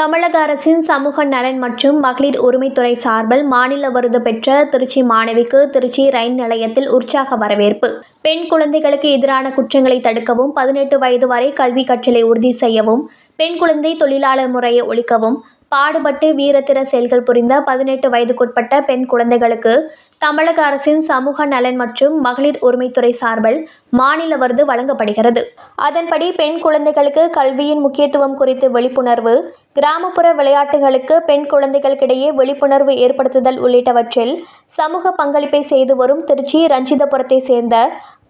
தமிழக அரசின் சமூக நலன் மற்றும் மகளிர் உரிமைத்துறை சார்பில் மாநில விருது பெற்ற திருச்சி மாணவிக்கு திருச்சி ரயில் நிலையத்தில் உற்சாக வரவேற்பு. பெண் குழந்தைகளுக்கு எதிரான குற்றங்களை தடுக்கவும் பதினெட்டு வயது வரை கல்வி கற்றலை உறுதி செய்யவும் பெண் குழந்தை தொழிலாளர் முறையை ஒழிக்கவும் பாடுபட்டு வீரத்திர செயல்கள் புரிந்த பதினெட்டு வயதுக்குட்பட்ட பெண் குழந்தைகளுக்கு தமிழக அரசின் சமூக நலன் மற்றும் மகளிர் உரிமைத்துறை சார்பில் மாநில விருது வழங்கப்படுகிறது. அதன்படி பெண் குழந்தைகளுக்கு கல்வியின் முக்கியத்துவம் குறித்து விழிப்புணர்வு கிராமப்புற விளையாட்டுகளுக்கு பெண் குழந்தைகளுக்கிடையே விழிப்புணர்வு ஏற்படுத்துதல் உள்ளிட்டவற்றில் சமூக பங்களிப்பை செய்து வரும் திருச்சி ரஞ்சிதபுரத்தை சேர்ந்த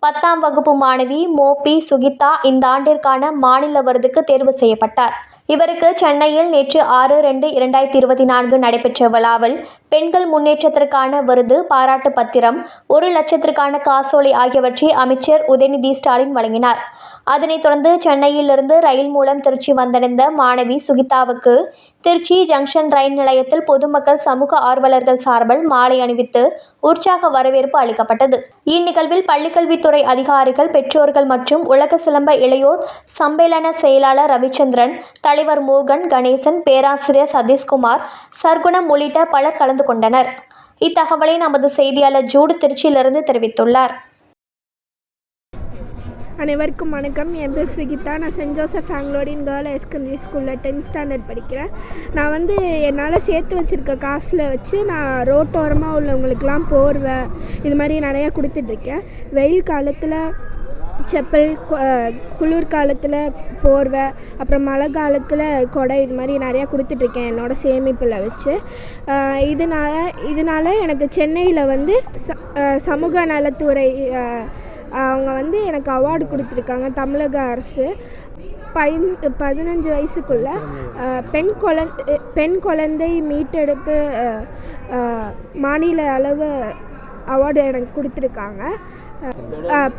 பத்தாம் வகுப்பு மாணவி மோபி சுகிதா இந்த ஆண்டிற்கான மாநில விருதுக்கு தேர்வு செய்யப்பட்டார். இவருக்கு சென்னையில் நேற்று ஆறு ரெண்டு இரண்டாயிரத்தி இருபத்தி நான்கு நடைபெற்ற விழாவில் பெண்கள் முன்னேற்றத்திற்கான விருது பாராட்டு பத்திரம் ஒரு லட்சத்திற்கான காசோலை ஆகியவற்றை அமைச்சர் உதயநிதி ஸ்டாலின் வழங்கினார். அதனைத் தொடர்ந்து சென்னையிலிருந்து ரயில் மூலம் திருச்சி வந்தடைந்த மாணவி சுகிதாவுக்கு திருச்சி ஜங்ஷன் ரயில் நிலையத்தில் பொதுமக்கள் சமூக ஆர்வலர்கள் சார்பில் மாலை அணிவித்து உற்சாக வரவேற்பு அளிக்கப்பட்டது. இந்நிகழ்வில் பள்ளிக்கல்வித்துறை அதிகாரிகள் பெற்றோர்கள் மற்றும் உலக சிலம்ப இளையோர் சம்மேளன செயலாளர் ரவிச்சந்திரன் தலைவர் மோகன் கணேசன் பேராசிரியர் சதீஷ்குமார் சர்க்குணம் உள்ளிட்ட பலர் கலந்து கொண்டனர். இத்தகவலை நமது செய்தியாளர் ஜூடு திருச்சியிலிருந்து தெரிவித்துள்ளார். அனைவருக்கும் வணக்கம். என் பேர் சுகிதா. நான் saint Joseph anglo indian girl higher secondary ஸ்கூலில் டென்த் ஸ்டாண்டர்ட் படிக்கிறேன். நான் வந்து என்னால் சேர்த்து வச்சுருக்க காசில் வச்சு நான் ரோட்டோரமாக உள்ளவங்களுக்கெல்லாம் போர்வை இது மாதிரி நிறையா கொடுத்துட்ருக்கேன் வெயில் காலத்தில் செப்பல் கு- குளிர் காலத்தில் போர்வை அப்புறம் மழை காலத்தில் கொடை இது மாதிரி நிறையா கொடுத்துட்ருக்கேன் என்னோடய சேமிப்பில் வச்சு. இதனால் இதனால இதனால எனக்கு சென்னையில் வந்து ச சமூக நலத்துறை அவங்க வந்து எனக்கு அவார்டு கொடுத்துருக்காங்க தமிழக அரசு. பைன் பதினஞ்சு வயசுக்குள்ள பெண் குழந்தை பெண் குழந்தை மீட்டெடுப்பு மாநில அளவு அவார்டு எனக்கு கொடுத்துருக்காங்க.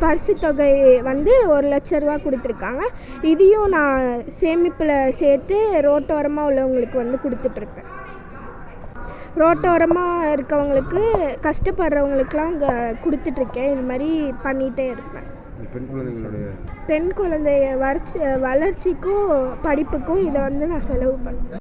பரிசு தொகை வந்து ஒரு லட்ச ரூபா கொடுத்துருக்காங்க. இதையும் நான் சேமிப்பில் சேர்த்து ரோட்டோரமாக உள்ளவங்களுக்கு வந்து கொடுத்துட்ருப்பேன் ரோட்டோரமாக இருக்கவங்களுக்கு கஷ்டப்படுறவங்களுக்குலாம் இங்கே கொடுத்துட்ருக்கேன். இது மாதிரி பண்ணிகிட்டே இருப்பேன் பெண் குழந்தைய வளர்ச்சி வளர்ச்சிக்கும் படிப்புக்கும் இதை வந்து நான் செலவு பண்ணுவேன்.